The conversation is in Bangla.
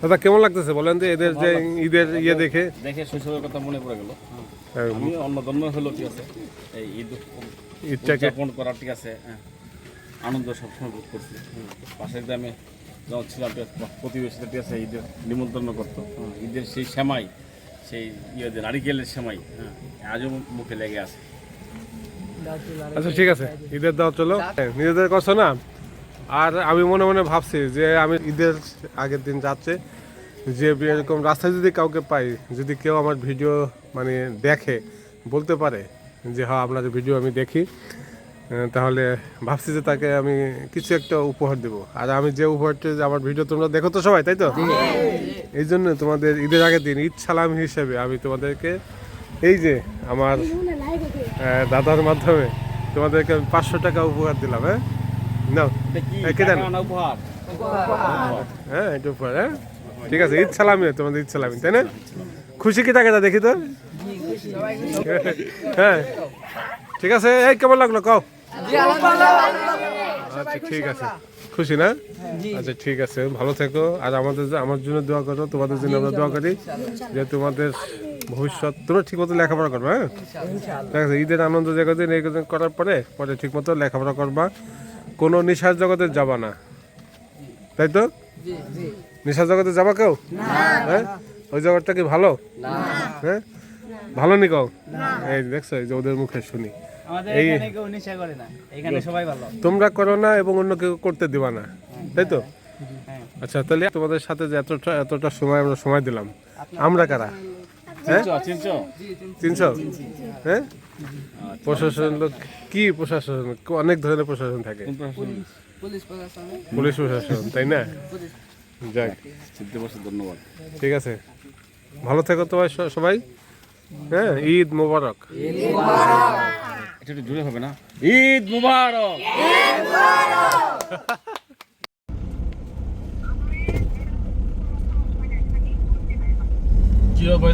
দাদা কেমন লাগতেছে বলেন যে এদের যে ঈদের ইয়ে দেখে। দেখে শৈশবের কথা মনে পড়ে গেল। হ্যাঁ, আমি অন্য ধর্ম হলো ঠিক আছে। এই ঈদ ঈদটাকে উদযাপন করা ঠিক আছে হ্যাঁ। আনন্দ সবসময় বোধ করছি। পাশের গ্রামে যখন ছিলাম প্রতিবেশীদের ঠিক আছে ঈদের নিমন্ত্রণ করতো। ঈদের সেই সেমাই সেই ইয়ে যে নারিকেলের সেমাই হ্যাঁ আজও মুখে লেগে আছে। আচ্ছা ঠিক আছে ঈদের দাও চলো। হ্যাঁ, নিজেদের করছ না? আর আমি মনে মনে ভাবছি যে আমি ঈদের আগের দিন যাচ্ছে যে এরকম রাস্তায় যদি কাউকে পাই যদি কেউ আমার ভিডিও মানে দেখে বলতে পারে যে হ্যাঁ আপনার ভিডিও আমি দেখি তাহলে ভাবছি যে তাকে আমি কিছু একটা উপহার দেব। আর আমি যে উপহারটা যে আমার ভিডিও তোমরা দেখো তো সবাই তাই তো? এই জন্য তোমাদের ঈদের আগের দিন ঈদ সালাম হিসেবে আমি তোমাদেরকে এই যে আমার দাদার মাধ্যমে তোমাদেরকে আমি পাঁচশো টাকা উপহার দিলাম হ্যাঁ? নাও। কে দেন? হ্যাঁ এটা উপহার হ্যাঁ? ঠিক আছে ঈদ সালামি তোমাদের ঈদ সালামি তাই না? খুশি কি টাকাটা দেখি তো? হ্যাঁ। ঠিক আছে এই কেমন লাগল? কও। আচ্ছা ঠিক আছে। খুশি না? আচ্ছা ঠিক আছে ভালো থেকো। আর আমাদের যে- আমার জন্য দোয়া করো তোমাদের জন্য আমরা দোয়া করি যে তোমাদের ভবিষ্যৎ তোমরা ঠিক মতো লেখাপড়া করবে হ্যাঁ? ঠিক আছে ঈদের আনন্দ জগতে এই করার পরে পরে ঠিক মতো লেখাপড়া করবা। কোনো নেশার জগতে যাবা না। তাই তো? নেশার জগতে যাবা কেউ? হ্যাঁ? ওই জগৎটা কি ভালো? হ্যাঁ? ভালো নি কও এই দেখছ এই যে ওদের মুখে শুনি। এই- নেশা তোমরা করো না এবং অন্য কেউ করতে দিবা না। তাই তো? হ্যাঁ। আচ্ছা তাহলে তোমাদের সাথে যে এতটা এতটা সময় আমরা সময় দিলাম। আমরা কারা? হ্যাঁ? তিনশো হ্যাঁ? প্রশাসন লোক কি প্রশাসন? অনেক ধরনের প্রশাসন থাকে। পুলিশ প্রশাসন। তাই না? যাক। ধন্যবাদ। ঠিক আছে। ভালো থেকো তোমার সবাই। হ্যাঁ ঈদ মোবারক। এটা একটু জোরে হবে না? ঈদ মুবারক। কি হবে?